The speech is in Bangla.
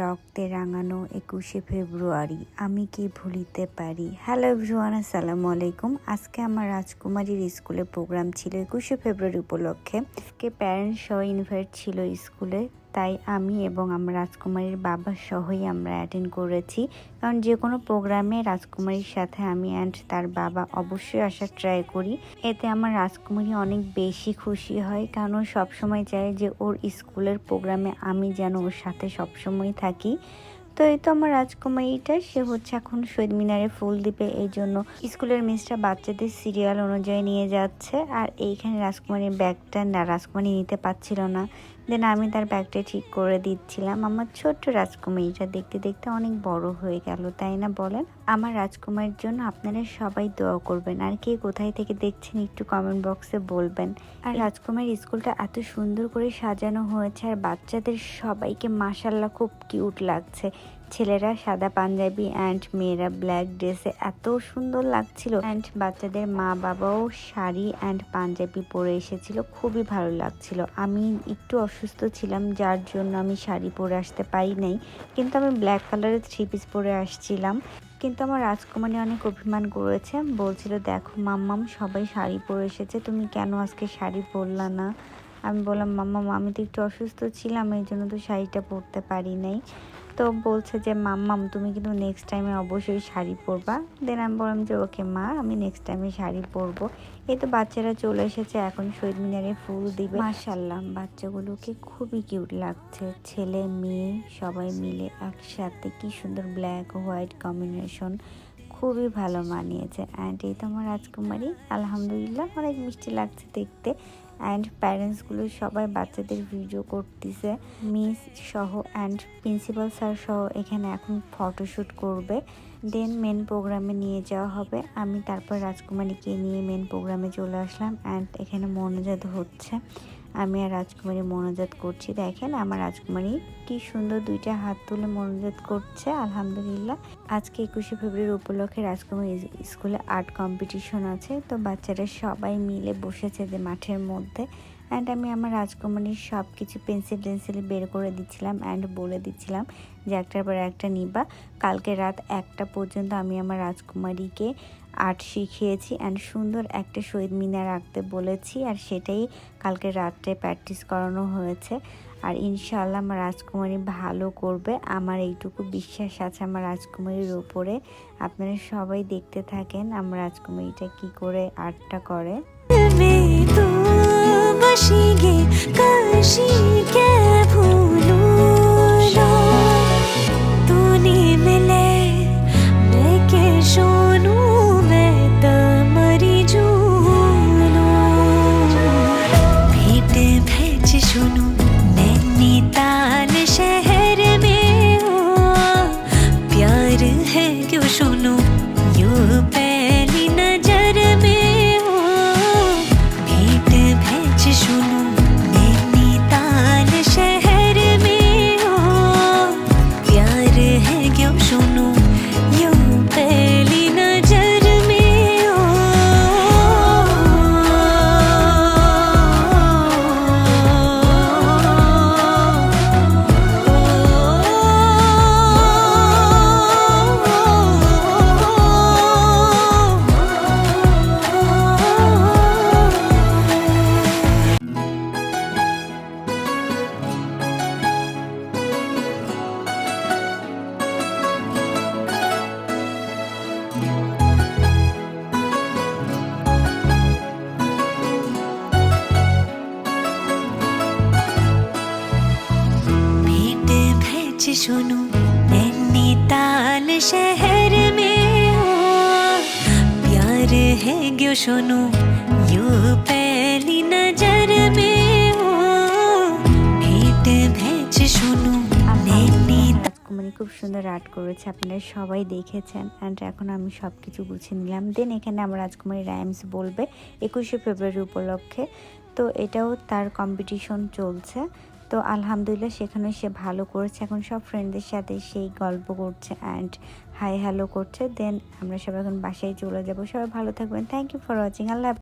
রক্তে রাঙানো একুশে ফেব্রুয়ারি, আমি কি ভুলিতে পারি? হ্যালো এভরিওয়ান আসসালামু আলাইকুম। আজকে আমার রাজকুমারীর স্কুলে প্রোগ্রাম ছিল একুশে ফেব্রুয়ারি উপলক্ষে। আজকে প্যারেন্টস সহ ইনভাইট ছিল স্কুলে। তাই আমি এবং আমার রাজকুমারীর বাবা সহই আমরা অ্যাটেন্ড করেছি। কারণ যে কোনো প্রোগ্রামে রাজকুমারীর সাথে আমি অ্যান্ড তার বাবা অবশ্যই আসার ট্রাই করি। এতে আমার রাজকুমারী অনেক বেশি খুশি হয়। কারণ ও সবসময় চায় যে ওর স্কুলের প্রোগ্রামে আমি যেন ওর সাথে সবসময় থাকি। তো এই তো আমার রাজকুমারীটা। সে হচ্ছে এখন শহীদ মিনারে ফুল দিবে। এই জন্য স্কুলের মিসটা বাচ্চাদের সিরিয়াল অনুযায়ী নিয়ে যাচ্ছে। আর এইখানে রাজকুমারীর ব্যাগটা না, রাজকুমারী নিতে পারছিল না। দেন আমি তার ব্যাগটা ঠিক করে দিচ্ছিলাম। আমার ছোট্ট রাজকুমারীটা দেখতে দেখতে অনেক বড় হয়ে গেল, তাই না বলেন? আমার রাজকুমারীর জন্য আপনারা সবাই দোয়া করবেন। আর কে কোথায় থেকে দেখছেন একটু কমেন্ট বক্সে বলবেন। আর রাজকুমার স্কুলটা এত সুন্দর করে সাজানো হয়েছে, আর বাচ্চাদের সবাইকে মাসাল্লাহ খুব কিউট লাগছে। ছেলেরা সাদা পাঞ্জাবি অ্যান্ড মেয়েরা ব্ল্যাক ড্রেসে এত সুন্দর লাগছিল। অ্যান্ড বাচ্চাদের মা বাবাও শাড়ি অ্যান্ড পাঞ্জাবি পরে এসেছিল, খুবই ভালো লাগছিল। আমি একটু অসুস্থ ছিলাম, যার জন্য আমি শাড়ি পরে আসতে পারি নাই। কিন্তু আমি ব্ল্যাক কালারের থ্রি পিস পরে আসছিলাম। কিন্তু আমার রাজকুমারী অনেক অভিমান করেছে, বলছিল, দেখো মাম্মাম, সবাই শাড়ি পরে এসেছে, তুমি কেন আজকে শাড়ি পরলা না? আমি বললাম মাম্মা আমি তো একটু অসুস্থ ছিলাম এই জন্য তো শাড়িটা পরতে পারি নাই। তো বলছে যে মাম্মাম তুমি কিন্তু নেক্সট টাইমে অবশ্যই শাড়ি পরবা। দেন আমি বললাম যে ওকে মা আমি নেক্সট টাইমে শাড়ি পরবো। এই তো বাচ্চারা চলে এসেছে এখন শহীদ মিনারে ফুল দিবে। মাশাল্লাহ বাচ্চাগুলোকে খুবই কিউট লাগছে। ছেলে মেয়ে সবাই মিলে একসাথে কি সুন্দর ব্ল্যাক হোয়াইট কম্বিনেশন খুবই ভালো মানিয়েছে। অ্যান্ড এই তো আমার রাজকুমারী, আলহামদুলিল্লাহ অনেক মিষ্টি লাগছে দেখতে। অ্যান্ড প্যারেন্টসগুলো সবাই বাচ্চাদের ভিডিও করতেছে। মিস সহ অ্যান্ড প্রিন্সিপাল স্যার সহ এখানে এখন ফটোশ্যুট করবে। দেন মেন প্রোগ্রামে নিয়ে যাওয়া হবে। আমি তারপর রাজকুমারীকে নিয়ে মেন প্রোগ্রামে চলে আসলাম। অ্যান্ড এখানে মনোজাত হচ্ছে। আমি আর রাজকুমারী মনোজাত করছি। দেখেন আমার রাজকুমারী কি সুন্দর দুইটা হাত তুলে মনোজাত করছে, আলহামদুলিল্লাহ। আজকে একুশে ফেব্রুয়ারি উপলক্ষে রাজকুমারী স্কুলে আর্ট কম্পিটিশন আছে। তো বাচ্চারা সবাই মিলে বসেছে যে মাঠের মধ্যে। অ্যান্ড আমি আমার রাজকুমারীর সব কিছু পেন্সিল টেন্সিল বের করে দিচ্ছিলাম অ্যান্ড বলে দিচ্ছিলাম যে একটার পর একটা নিবা। কালকে রাত একটা পর্যন্ত আমি আমার রাজকুমারীকে আর্ট শিখিয়েছি অ্যান্ড সুন্দর একটা শহীদ মিনার আঁকতে বলেছি আর সেটাই কালকে রাত্রে প্র্যাকটিস করানো হয়েছে। আর ইনশাল্লাহ আমার রাজকুমারী ভালো করবে। আমার এইটুকু বিশ্বাস আছে আমার রাজকুমারীর ওপরে আপনারা সবাই দেখতে থাকেন আমার রাজকুমারীটা কি করে আর্টটা করে। बसीगे काशी के भूलूं ना तूने मिले मैं के सोनू मैं तमरी जूनू भेंट भेज सुनू नैनीताल शहर में हो प्यार है क्यों सुनो सुनो नैनीताल शहर में हो प्यार है क्यों सुनो यू पहली नजर में हो भेंट भेज सुनो नैनीताल রাজকুমারী খুব সুন্দর আর্ট করেছে আপনারা সবাই দেখেছেন অ্যান্ড এখন আমি সব কিছু গুছিয়ে নিলাম দেন এখানে আমার রাজকুমারী রাইমস বলবে একুশে ফেব্রুয়ারি উপলক্ষে তো এটাও তার কম্পিটিশন চলছে তো আলহামদুলিল্লাহ সেখানে সে ভালো করেছে। এখন সব ফ্রেন্ডদের সাথে সেই গল্প করছে অ্যান্ড হাই হ্যালো করছে। দেন আমরা সবাই এখন বাসায় চলে যাব। সবাই ভালো থাকবেন। Thank you for watching Allah.